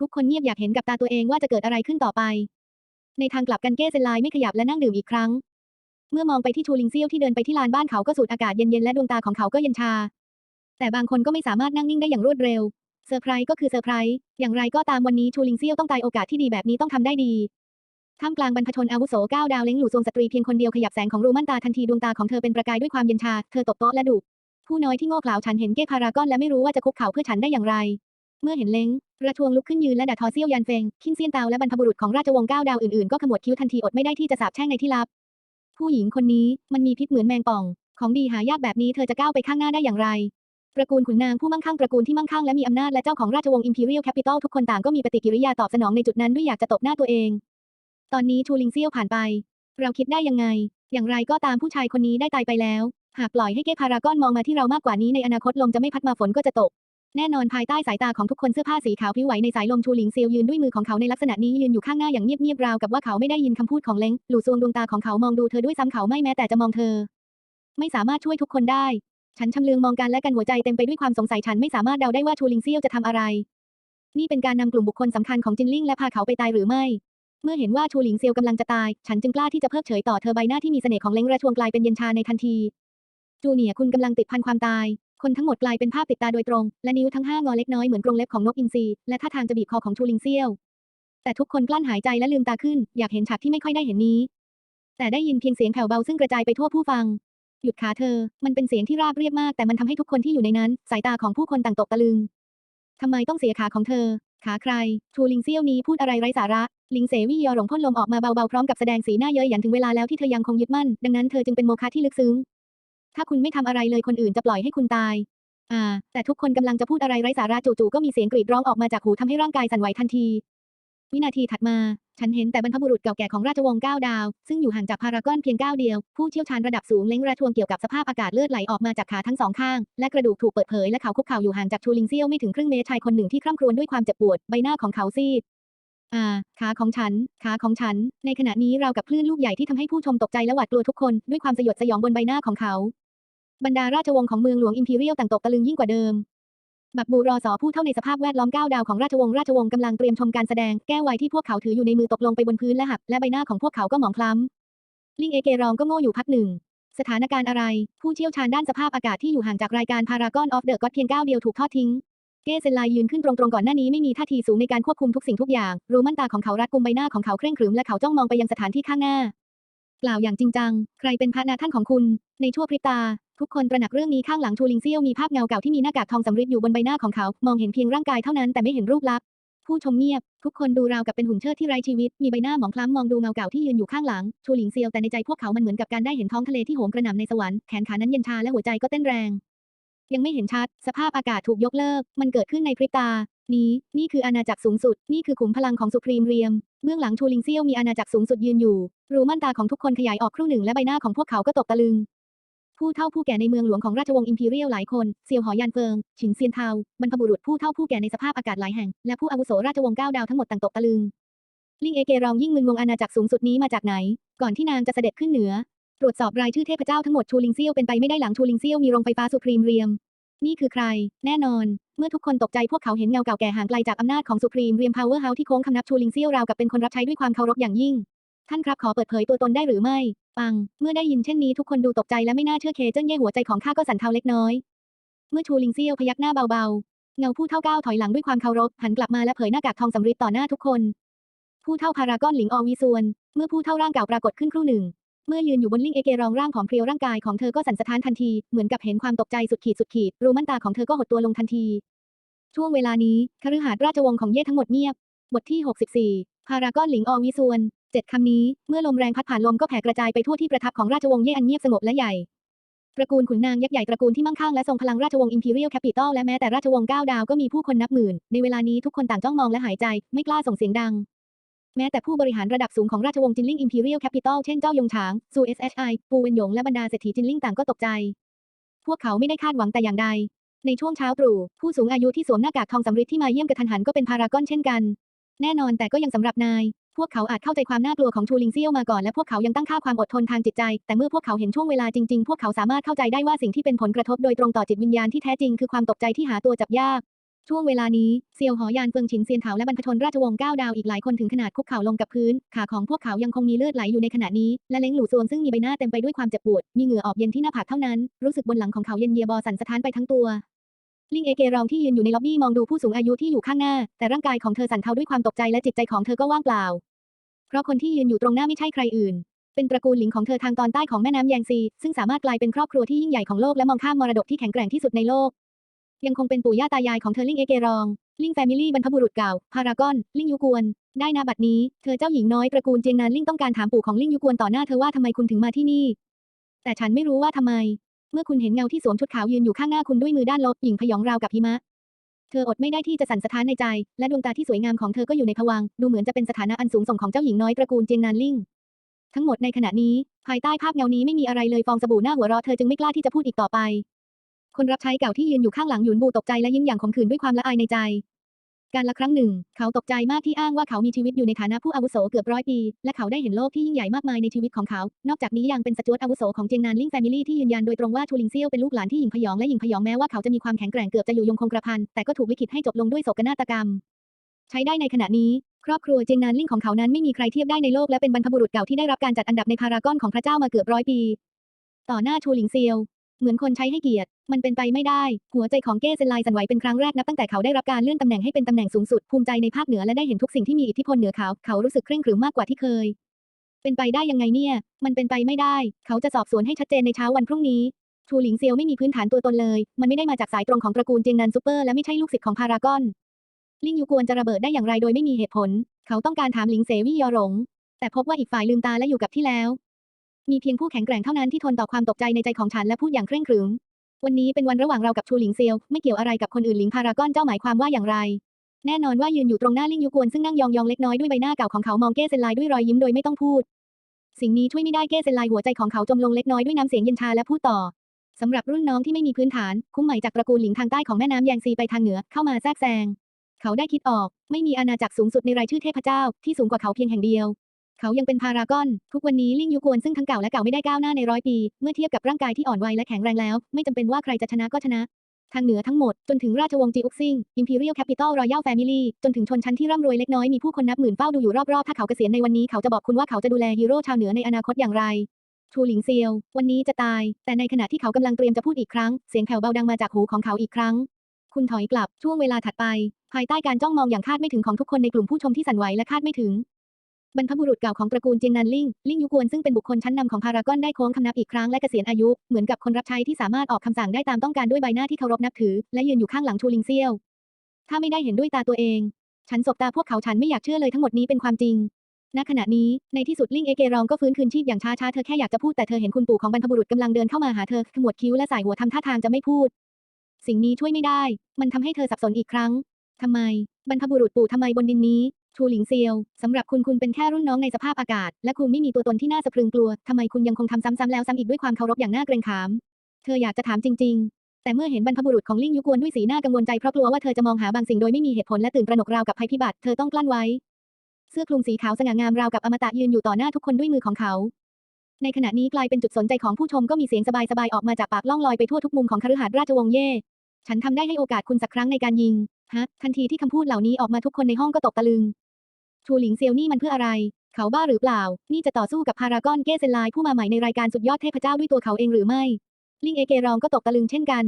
ทุกคนเงียบอยากเห็นกับตาตัวเองว่าจะเกิดอะไรขึ้นต่อไป ในทางกลับกันเก้เซนไลไม่ขยับและนั่งดื่มอีกครั้ง เมื่อมองไปที่ชูลิงเซียวที่เดินไปที่ลานบ้านเขาก็สูดอากาศเย็นๆและดวงตาของเขาก็เย็นชา แต่บางคนก็ไม่สามารถนั่งนิ่งได้อย่างรวดเร็วเซอร์ไพรส์ก็คือเซอร์ไพรส์อย่างไรก็ตามวันนี้ชูลิงเซียวต้องตายโอกาสที่ดีแบบนี้ต้องทำได้ดี ท่ามกลางบรรพชนอาวุโสก้าวดาวเล้งหลู่ซวงสตรีเพียงคนเดียวขยับแสงของรูมั่นตาทันทีดวงตาของเธอเป็นประกายด้วยความเย็นชา เธอตบโต๊ะและดุผู้น้อยที่โง่เขลาฉันเห็นเก้พารากอนและไม่รู้ว่าจะคุกเข่าเพื่อฉันได้อย่างไร เมื่อเห็นเล้งระทวงลุกขึ้นยืนและด่าทอเซี่ยวยันเฟงคินเซียนเตาและบรรพบุรุษของราชวงศ์ก้าวดาวอื่นๆก็ขมวดคิ้วทันทีอดไม่ได้ที่จะสาบแช่งในที่ลับ ผู้หญิงคนนี้มันมีพิษเหมือนแมงป่อง ของดีหายากแบบนี้เธอจะก้าวไปข้างหน้าได้อย่างไรตระกูลขุนนางผู้มั่งคั่งตระกูลที่มั่งคั่งและมีอำนาจและเจ้าของราชวงศ์ Imperial Capital ทุกคนต่างก็มีปฏิกิริยาตอบสนองในจุดนั้นด้วยอยากจะตบหน้าตัวเอง ตอนนี้ชูลิงเซี่ยวผ่านไป เราคิดได้ยังไง อย่างไรก็ตามผู้ชายคนนี้ได้ตายไปแล้ว หากปล่อยให้เก้พารากอนมองมาที่เรามากกว่านี้ในอนาคตลมจะไม่พัดมาฝนก็จะตก แน่นอนภายใต้สายตาของทุกคนเสื้อผ้าสีขาวผิวไหวในสายลมชูหลิงเซียวยืนด้วยมือของเขาในลักษณะนี้ยืนอยู่ข้างหน้าอย่างเงียบๆราวกับว่าเขาไม่ได้ยินคำพูดของเล้งหลู่ซวงดวงตาของเขามองดูเธอด้วยซ้ำเขาไม่แม้แต่จะมองเธอ ไม่สามารถช่วยทุกคนได้ ฉันชำเลืองมองกันและกันหัวใจเต็มไปด้วยความสงสัยฉันไม่สามารถเดาได้ว่าชูหลิงเซียวจะทำอะไร นี่เป็นการนำกลุ่มบุคคลสำคัญของจินลิงและพาเขาไปตายหรือไม่ เมื่อเห็นว่าชูหลิงเซียวกำลังจะตาย ฉันจึงกล้าที่จะเพิกเฉยต่อเธอใบหน้าที่มีเสน่ห์ของเล้งระชวงกลายเป็นเย็นชาในทันที จูเนียคุณกำลังติดพันความตาย คนทั้งหมดกลายเป็นภาพติดตาโดยตรง และนิ้วทั้งห้างอเล็กน้อยเหมือนกรงเล็บของนกอินทรีและท่าทางจะบีบคอของชูหลิงเซียว แต่ทุกคนกลั้นหายใจและลืมตาขึ้น อยากเห็นฉากที่ไม่ค่อยได้เห็นนี้ แต่ได้ยินเพียงเสียงแผ่วเบาซึ่งกระจายไปทั่วผู้ฟัง หยุดขาเธอ มันเป็นเสียงที่ราบเรียบมาก แต่มันทำให้ทุกคนที่อยู่ในนั้น สายตาของผู้คนต่างตกตะลึงทำไมต้องเสียขาของเธอ ขาใคร ทูลิงเซี่ยวนี้พูดอะไรไร้สาระ ลิงเสวี่ยอหลงพ่นลมออกมาเบาๆพร้อมกับแสดงสีหน้าเย้ยหยันถึงเวลาแล้วที่เธอยังคงยึดมั่น ดังนั้นเธอจึงเป็นโมฆะที่ลึกซึ้ง ถ้าคุณไม่ทำอะไรเลยคนอื่นจะปล่อยให้คุณตาย อ่า แต่ทุกคนกำลังจะพูดอะไรไร้สาระจู่ๆก็มีเสียงกรีดร้องออกมาจากหูทำให้ร่างกายสั่นไหวทันที วินาทีถัดมา ฉันเห็นแต่บรรพบุรุษเก่าแก่ของราชวงศ์ก้าวดาว ซึ่งอยู่ห่างจากพารากอนเพียงก้าวเดียว ผู้เชี่ยวชาญระดับสูงเล้งระทวงเกี่ยวกับสภาพอากาศเลือดไหลออกมาจากขาทั้งสองข้าง และกระดูกถูกเปิดเผยและเขาคุกเข่าอยู่ห่างจากชูลิงเซียวไม่ถึงครึ่งเมตรชายคนหนึ่งที่คร่ำครวญด้วยความเจ็บปวดใบหน้าของเขาซีดอาขาของฉัน ขาของฉัน ในขณะนี้เรากับคลื่นลูกใหญ่ที่ทำให้ผู้ชมตกใจและหวาดกลัวทุกคนด้วยความสยดสยองบนใบหน้าของเขา บรรดาราชวงศ์ของเมืองหลวงอิมพีเรียลต่างตกตะลึงยิ่งกว่าเดิม บักบูรอสอผู้เท่าในสภาพแวดล้อมก้าวดาวของราชวงศ์ราชวงศ์กำลังเตรียมชมการแสดงแก้วไวที่พวกเขาถืออยู่ในมือตกลงไปบนพื้นและหัก และใบหน้าของพวกเขาก็หมองคล้ำลิงเอเกรองก็โง่อยู่พักหนึ่ง สถานการณ์อะไร ผู้เชี่ยวชาญด้านสภาพอากาศที่อยู่ห่างจากรายการพารากอนออฟเดอะก็เพียงก้าวเดียวถูกทอดทิ้งเกเซนไลยืนขึ้นตรงๆก่อนหน้านี้ไม่มีท่าทีสูงในการควบคุมทุกสิ่งทุกอย่าง รูมั่นตาของเขารัดกุมใบหน้าของเขาเคร่งขรึมและเขาจ้องมองไปยังสถานที่ข้างหน้า กล่าวอย่างจริงจัง ใครเป็นพระนาท่านของคุณ ในชั่วพริบตา ทุกคนตระหนักเรื่องนี้ข้างหลังชูลิงเซียวมีภาพเงาเก่าที่มีหน้ากากทองสำริดอยู่บนใบหน้าของเขา มองเห็นเพียงร่างกายเท่านั้นแต่ไม่เห็นรูปลักษณ์ผู้ชมเงียบ ทุกคนดูราวกับเป็นหุ่นเชิดที่ไร้ชีวิต มีใบหน้าหมองคล้ำมองดูเงาเก่าที่ยืนอยู่ข้างหลัง ชูหลิงเซียวแต่ในใจพวกเขามันเหมือนกับการได้เห็นท้องทะเลที่โหมกระหน่ำในสวรรค์ แขนขานั้นเย็นชาและหัวใจก็เต้นแรง ยังไม่เห็นชัด สภาพอากาศถูกยกเลิก มันเกิดขึ้นในพริบตา นี้ นี่คืออาณาจักรสูงสุด นี่คือขุมพลังของสุพรีมเรียม เบื้องหลังชูลิงเซียวมีอาณาจักรสูงสุดยืนอยู่ รูม่านตาของทุกคนขยายออกครู่หนึ่งและใบหน้าของพวกเขาก็ตกตะลึง ผู้เฒ่าผู้แก่ในเมืองหลวงของราชวงศ์อิมพีเรียลหลายคน เซียวหอยานเฟิง ฉินเซียนเทาบรรพบุรุษผู้เฒ่าผู้แก่ในสภาพอากาศหลายแห่ง และผู้อาวุโสราชวงศ์เก้าดาวทั้งหมดต่างตกตะลึง ลิงเอเกรองยิ่งมึนงงอาณาจักรสูงสุดนี้มาจากไหน ก่อนที่นางจะเสด็จขึ้นเหนือ ตรวจสอบรายชื่อเทพเจ้าทั้งหมดชูลิงเซียวเป็นไปไม่ได้หลังชูลิงเซียวมีโรงไฟฟ้าสุพรีมเรียม นี่คือใคร แน่นอน เมื่อทุกคนตกใจพวกเขาเห็นเงาเก่าแก่ห่างไกลจากอำนาจของสุพรีมเรียมพาวเวอร์เฮาส์ที่โค้งคำนับชูลิงเซียวราวกับเป็นคนรับใช้ด้วยความเคารพอย่างยิ่ง ท่านครับขอเปิดเผยตัวตนได้หรือไม่ ปัง เมื่อได้ยินเช่นนี้ทุกคนดูตกใจและไม่น่าเชื่อเคเจิ้นเย่หัวใจของข้าก็สั่นเทาเล็กน้อย เมื่อชูลิงเซียวพยักหน้าเบาๆ เงาผู้เท่าก้าวถอยหลังด้วยความเคารพหันกลับมาและเผยหน้ากากทองสำริดต่อหน้าทุกคน ผู้เท่าพารากอนหลิงออวีซวน เมื่อผู้เท่าร่างเก่าปรากฏขึ้นครู่หนึ่ง เมื่อยืนอยู่บนลิงเอเกรองร่างผอมเพรียวร่างกายของเธอก็สั่นสะท้านทันที เหมือนกับเห็นความตกใจสุดขีดสุดขีด รูมันตาของเธอก็หดตัวลงทันที ช่วงเวลานี้คฤหาสน์ราชวงศ์ของเย่ทั้งหมดเงียบ บทที่ 64 พารากอนหลิงออวิซวนเจ็ดคำนี้ เมื่อลมแรงพัดผ่านลมก็แผ่กระจายไปทั่วที่ประทับของราชวงศ์เย่อันเงียบสงบและใหญ่ ตระกูลขุนนางยักษ์ใหญ่ตระกูลที่มั่งคั่งและทรงพลังราชวงศ์อิมพีเรียลแคปิตอลและแม้แต่ราชวงศ์เก้าดาวก็มีผู้คนนับหมื่น ในเวลานี้ทุกคนต่างจ้องมองและหายใจ ไม่กล้าส่งเสียงดัง แม้แต่ผู้บริหารระดับสูงของราชวงศ์จินลิงอิมพีเรียลแคปิตอลเช่นเจ้ายงฉางซูเอสเอชไอปูเวนหยงและบรรดาเศรษฐีจินลิงต่างก็ตกใจ พวกเขาไม่ได้คาดหวังแต่อย่างใด ในช่วงเช้าตรู่ผู้สูงอายุที่สวมหน้ากากทองสำริดที่มาเยี่ยมกระทันหันก็เป็นพารากอนเช่นกัน แน่นอนแต่ก็ยังสำหรับนาย พวกเขาอาจเข้าใจความน่ากลัวของชูลิงเซียวมาก่อนและพวกเขายังตั้งค่าความอดทนทางจิตใจ แต่เมื่อพวกเขาเห็นช่วงเวลาจริงๆ พวกเขาสามารถเข้าใจได้ว่าสิ่งที่เป็นผลกระทบโดยตรงต่อจิตวิญญาณที่แท้จริงคือความตกใจที่หาตัวจับยาก ช่วงเวลานี้เซียวหอยานเฟิงฉินเซียนเถาและบรรพชนราชวงศ์ก้าวดาวอีกหลายคนถึงขนาดคุกเข่าลงกับพื้น ขาของพวกเขายังคงมีเลือดไหลอยู่ในขณะนี้ และเล้งหลู่ซวนซึ่งมีใบหน้าเต็มไปด้วยความเจ็บปวด มีเหงื่อออกเย็นที่หน้าผากเท่านั้น รู้สึกบนหลังของเขาเย็นเยียบอสั่นสะท้านไปทั้งตัวลิงเอเกรองที่ยืนอยู่ในล็อบบี้มองดูผู้สูงอายุที่อยู่ข้างหน้า แต่ร่างกายของเธอสั่นเทาด้วยความตกใจและจิตใจของเธอก็ว่างเปล่า เพราะคนที่ยืนอยู่ตรงหน้าไม่ใช่ใครอื่น เป็นตระกูลหลิงของเธอทางตอนใต้ของแม่น้ำแยงซี ซึ่งสามารถกลายเป็นครอบครัวที่ยิ่งใหญ่ของโลกและมองข้ามมรดกที่แข็งแกร่งที่สุดในโลก ยังคงเป็นปู่ย่าตายายของเธอลิงเอเกรอง ลิงแฟมิลี่บรรพบุรุษเก่า พารากอน ลิงยูกวน ได้นาบัดนี้ เธอเจ้าหญิงน้อยตระกูลเจียงนานลิงต้องการถามปู่ของลิงยูกวนต่อหน้าเธอว่าทำไมคุณถึงมาที่นี่ แต่ฉันไม่รู้ว่าทำไม เมื่อคุณเห็นเงาที่สวมชุดขาวยืนอยู่ข้างหน้าคุณด้วยมือด้านลบหญิงพยองราวกับหิมะ เธออดไม่ได้ที่จะสั่นสะท้านในใจ และดวงตาที่สวยงามของเธอก็อยู่ในภวังค์ดูเหมือนจะเป็นสถานะอันสูงส่งของเจ้าหญิงน้อยตระกูลเจียงนานลิงทั้งหมดในขณะนี้ ภายใต้ภาพเงานี้ไม่มีอะไรเลยฟองสบู่หน้าหัวเราะเธอจึงไม่กล้าที่จะพูดอีกต่อไป คนรับใช้เก่าที่ยืนอยู่ข้างหลังหยุนบูตกใจและยิ้มอย่างขมขื่นด้วยความละอายในใจ การละครั้งหนึ่ง เขาตกใจมากที่อ้างว่าเขามีชีวิตอยู่ในฐานะผู้อาวุโสเกือบร้อยปี และเขาได้เห็นโลกที่ยิ่งใหญ่มากมายในชีวิตของเขา นอกจากนี้ยังเป็นสจวตอาวุโสของเจียงนานลิงแฟมิลี่ที่ยืนยันโดยตรงว่าชูลิงเซียวเป็นลูกหลานที่หญิงพยองและหญิงพยองแม้ว่าเขาจะมีความแข็งแกร่งเกือบจะอยู่ยงคงกระพันแต่ก็ถูกลิขิตให้จบลงด้วยโศกนาฏกรรม ใช้ได้ในขณะนี้ครอบครัวเจียงนานลิงของเขานั้นไม่มีใครเทียบได้ในโลกและเป็นบรรพบุรุษเก่าที่ได้รับการจัดอันดับในพารากอนของพระเจ้ามาเกือบร้อยปี ต่อหน้าชูหลิงเซียว เหมือนคนใช้ให้เกียรติ มันเป็นไปไม่ได้ หัวใจของเก้เซนไลสั่นไหวเป็นครั้งแรกนับตั้งแต่เขาได้รับการเลื่อนตำแหน่งให้เป็นตำแหน่งสูงสุดภูมิใจในภาคเหนือและได้เห็นทุกสิ่งที่มีอิทธิพลเหนือเขา เขารู้สึกเคร่งขรึมมากกว่าที่เคย เป็นไปได้ยังไงเนี่ย มันเป็นไปไม่ได้ เขาจะสอบสวนให้ชัดเจนในเช้าวันพรุ่งนี้ชูหลิงเซียวไม่มีพื้นฐานตัวตนเลย มันไม่ได้มาจากสายตรงของตระกูลเจียงนันซูเปอร์และไม่ใช่ลูกศิษย์ของพารากอน ลิงยูกวนจะระเบิดได้อย่างไรโดยไม่มีเหตุผล เขาต้องการถามหลิงเสวี่ยอหลงแต่พบว่าอีกฝ่ายลืมตาและอยู่กับที่แล้ว มีเพียงผู้แข็งแกร่งเท่านั้นที่ทนต่อความตกใจในใจของฉันและพูดอย่างเคร่งขรึม วันนี้เป็นวันระหว่างเรากับชูหลิงเซียวไม่เกี่ยวอะไรกับคนอื่นหลิงพารากอนเจ้าหมายความว่าอย่างไร แน่นอนว่ายืนอยู่ตรงหน้าลิงยูกวนซึ่งนั่งยองๆเล็กน้อยด้วยใบหน้าเก่าของเขามองเก้เซนไลด้วยรอยยิ้มโดยไม่ต้องพูด สิ่งนี้ช่วยไม่ได้เก้เซนไลหัวใจของเขาจมลงเล็กน้อยด้วยน้ำเสียงเย็นชาและพูดต่อสำหรับรุ่นน้องที่ไม่มีพื้นฐาน คุ้มใหม่จากตระกูลหลิงทางใต้ของแม่น้ำแยงซีไปทางเหนือเข้ามาแทรกแซง เขาได้คิดออก ไม่มีอาณาจักรสูงสุดในรายชื่อเทพเจ้าที่สูงกว่าเขาเพียงแห่งเดียว เขายังเป็นพารากอน ทุกวันนี้ลิงยูกวนซึ่งทั้งเก่าและเก่าไม่ได้ก้าวหน้าในร้อยปี เมื่อเทียบกับร่างกายที่อ่อนวัยและแข็งแรงแล้ว ไม่จำเป็นว่าใครจะชนะก็ชนะ ทางเหนือทั้งหมด จนถึงราชวงศ์จีอุกซิง Imperial Capital Royal Family จนถึงชนชั้นที่ร่ำรวยเล็กน้อยมีผู้คนนับหมื่นเฝ้าดูอยู่รอบๆ ถ้าเขาเกษียณในวันนี้เขาจะบอกคุณว่าเขาจะดูแลฮีโร่ชาวเหนือในอนาคตอย่างไรชูหลิงเซียว วันนี้จะตาย แต่ในขณะที่เขากำลังเตรียมจะพูดอีกครั้ง เสียงแผ่วเบาดังมาจากหูของเขาอีกครั้ง คุณถอยกลับ ช่วงเวลาถัดไป ภายใต้การจ้องมองอย่างคาดไม่ถึงของทุกคนในกลุ่มผู้ชมที่สั่นไหวและคาดไม่ถึง บรรพบุรุษเก่าของตระกูลเจียงนันลิงลิงยุกวนซึ่งเป็นบุคคลชั้นนำของพารากอนได้โค้งคำนับอีกครั้งและเกษียณอายุ เหมือนกับคนรับใช้ที่สามารถออกคำสั่งได้ตามต้องการด้วยใบหน้าที่เคารพนับถือ และยืนอยู่ข้างหลังชูลิงเซียว ถ้าไม่ได้เห็นด้วยตาตัวเอง ฉันสบตาพวกเขาฉันไม่อยากเชื่อเลยทั้งหมดนี้เป็นความจริงณขณะนี้ในที่สุดลิงเอเกรองก็ฟื้นคืนชีพอย่างช้าๆเธอแค่อยากจะพูดแต่เธอเห็นคุณปู่ของบรรพบุรุษกำลังเดินเข้ามาหาเธอขมวดคิ้วและสายหัวทำท่าทางจะไม่พูด สิ่งนี้ช่วยไม่ได้ มันทำให้เธอสับสนอีกครั้งทำไมบรรพบุรุษปู่ทำไมบนดินนี้ ชูหลิงเซียวสำหรับคุณคุณเป็นแค่รุ่นน้องในสภาพอากาศ และคุณไม่มีตัวตนที่น่าสะพรึงกลัวทำไมคุณยังคงทำซ้ำๆแล้วซ้ำอีกด้วยความเคารพอย่างน่าเกรงขาม เธออยากจะถามจริง ๆ แต่เมื่อเห็นบรรพบุรุษของลิ่งยุกวนด้วยสีหน้ากังวลใจเพราะกลัวว่าเธอจะมองหาบางสิ่งโดยไม่มีเหตุผลและตื่นตระหนกราวกับภัยพิบัติเธอต้องกลั้นไว้ เสื้อคลุมสีขาวสง่างามราวกับอมตะยืนอยู่ต่อหน้าทุกคนด้วยมือของเขา ในขณะนี้กลายเป็นจุดสนใจของผู้ชมก็มีเสียงสบายๆออกมาจากปากล่องลอยไปทั่วทุกมุมของคฤหาสน์ราชวงศ์เย่ฉันทำได้ให้โอกาสคุณสักครั้งในการยิงฮะทันทีที่คำพูดเหล่านี้ออกมาทุกคนในห้องก็ตกตะลึง ชูหลิงเซียวนี่มันเพื่ออะไร เขาบ้าหรือเปล่า นี่จะต่อสู้กับพารากอนเก้เซนไลผู้มาใหม่ในรายการสุดยอดเทพเจ้าด้วยตัวเขาเองหรือไม่ ลิงเอเกรองก็ตกตะลึงเช่นกัน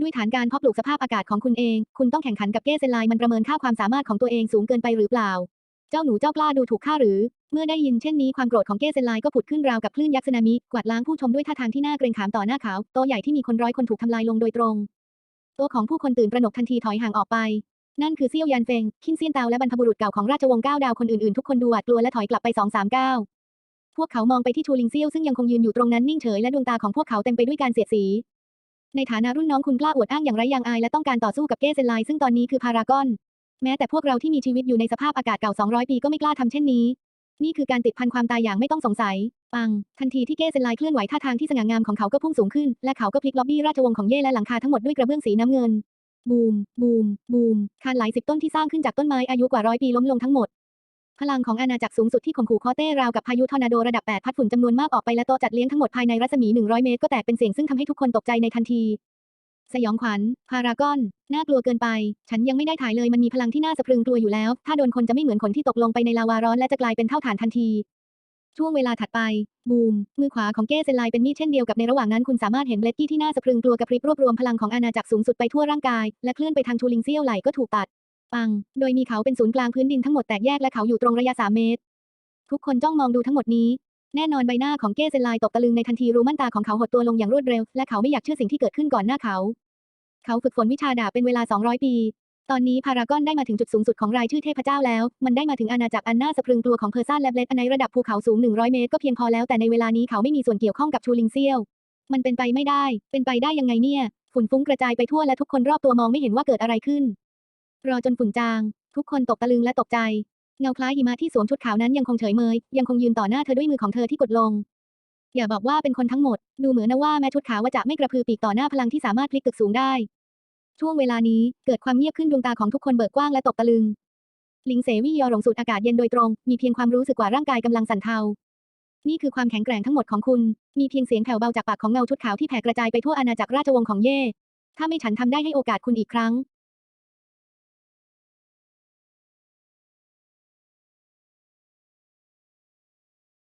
ด้วยฐานการเพาะปลูกสภาพอากาศของคุณเอง คุณต้องแข่งขันกับเก้เซนไลมันประเมินค่าความสามารถของตัวเองสูงเกินไปหรือเปล่า เจ้าหนูเจ้ากล้าดูถูกข้าหรือ เมื่อได้ยินเช่นนี้ความโกรธของเก้เซนไลก็ผุดขึ้นราวกับคลื่นยักษ์สึนามิ กวาดล้างผู้ชมด้วยท่าทางที่น่าเกรงขามต่อหน้าเขาโตใหญ่ที่มีคนร้อยคนถูกทำลายลงโดยตรง ตัวของผู้คนตื่นตระหนกทันทีถอยห่างออกไป นั่นคือเซี่ยวยันเฟงคินเซียนเตาและบรรพบุรุษเก่าของราชวงศ์ก้าวดาวคนอื่นๆทุกคนดูหวาดกลัวและถอยกลับไปสองสามก้าวพวกเขามองไปที่ชูลิงเซี่ยวซึ่งยังคงยืนอยู่ตรงนั้นนิ่งเฉยและดวงตาของพวกเขาเต็มไปด้วยการเสียดสี ในฐานะรุ่นน้องคุณกล้าอวดอ้างอย่างไรยังอายและต้องการต่อสู้กับเก้เซนไลซึ่งตอนนี้คือพารากอน แม้แต่พวกเราที่มีชีวิตอยู่ในสภาพอากาศเก่า 200 ปีก็ไม่กล้าทำเช่นนี้ นี่คือการติดพันความตายอย่างไม่ต้องสงสัย ปัง ทันทีที่เก้เซนไลเคลื่อนไหวท่าทางที่สง่างามของเขาก็พุ่งสูงขึ้น และเขาก็พลิกล็อบบี้ราชวงศ์ของเย่และหลังคาทั้งหมดด้วยกระเบื้องสีน้ำเงิน บูม บูม บูม คานหลายสิบต้นที่สร้างขึ้นจากต้นไม้อายุกว่าร้อยปีล้มลงทั้งหมด พลังของอาณาจักรสูงสุดที่ข่มขู่คอเต้ราวกับพายุทอร์นาโดระดับ 8 พัดฝุ่นจำนวนมากออกไปและโตจัดเลี้ยงทั้งหมดภายในรัศมี 100 เมตรก็แตกเป็นเสียงซึ่งทำให้ทุกคนตกใจในทันที สยองขวัญ พารากอน น่ากลัวเกินไป ฉันยังไม่ได้ถ่ายเลยมันมีพลังที่น่าสะพรึงกลัวอยู่แล้ว ถ้าโดนคนจะไม่เหมือนคนที่ตกลงไปในลาวาร้อนและจะกลายเป็นเท่าฐานทันที ช่วงเวลาถัดไป บูม มือขวาของเก้เซนไลเป็นมีดเช่นเดียวกับในระหว่างนั้นคุณสามารถเห็นเบลดกี้ที่น่าสะพรึงกลัวกระพริบรวบรวมพลังของอาณาจักรสูงสุดไปทั่วร่างกาย และเคลื่อนไปทางชูลิงเซี่ยวไหลก็ถูกตัด ปัง โดยมีเขาเป็นศูนย์กลางพื้นดินทั้งหมดแตกแยกและเขาอยู่ตรงระยะ 3 เมตร ทุกคนจ้องมองดูทั้งหมดนี้ แน่นอนใบหน้าของเก้เซนไลตกตะลึงในทันทีรูมั่นตาของเขาหดตัวลงอย่างรวดเร็ว และเขาไม่อยากเชื่อสิ่งที่เกิดขึ้นก่อนหน้าเขา เขาฝึกฝนวิชาดาบเป็นเวลา 200 ปี ตอนนี้พารากอนได้มาถึงจุดสูงสุดของรายชื่อเทพเจ้าแล้ว มันได้มาถึงอาณาจักรอันน่าสะพรึงกลัวของเพอร์ซันและเบลดในระดับภูเขาสูง 100 เมตรก็เพียงพอแล้วแต่ในเวลานี้เขาไม่มีส่วนเกี่ยวข้องกับชูลิงเซียว มันเป็นไปไม่ได้ เป็นไปได้ยังไงเนี่ย ฝุ่นฟุ้งกระจายไปทั่วและทุกคนรอบตัวมองไม่เห็นว่าเกิดอะไรขึ้น รอจนฝุ่นจาง ทุกคนตกตะลึงและตกใจ เงาคล้ายหิมะที่สวมชุดขาวนั้นยังคงเฉยเมย ยังคงยืนต่อหน้าเธอด้วยมือของเธอที่กดลง อย่าบอกว่าเป็นคนทั้งหมด ดูเหมือนนะว่าแม้ชุดขาวว่าจะไม่กระพือปีกต่อหน้าพลังที่สามารถพลิกตึกสูงได้ ช่วงเวลานี้เกิดความเงียบขึ้นดวงตาของทุกคนเบิกกว้างและตกตะลึงลิงเสวี่ยอหลงสูดอากาศเย็นโดยตรง มีเพียงความรู้สึกว่าร่างกายกำลังสั่นเทา นี่คือความแข็งแกร่งทั้งหมดของคุณ มีเพียงเสียงแผ่วเบาจากปากของเงาชุดขาวที่แผ่กระจายไปทั่วอาณาจักรราชวงศ์ของเย่ ถ้าไม่ฉันทำได้ให้โอกาสคุณอีกครั้ง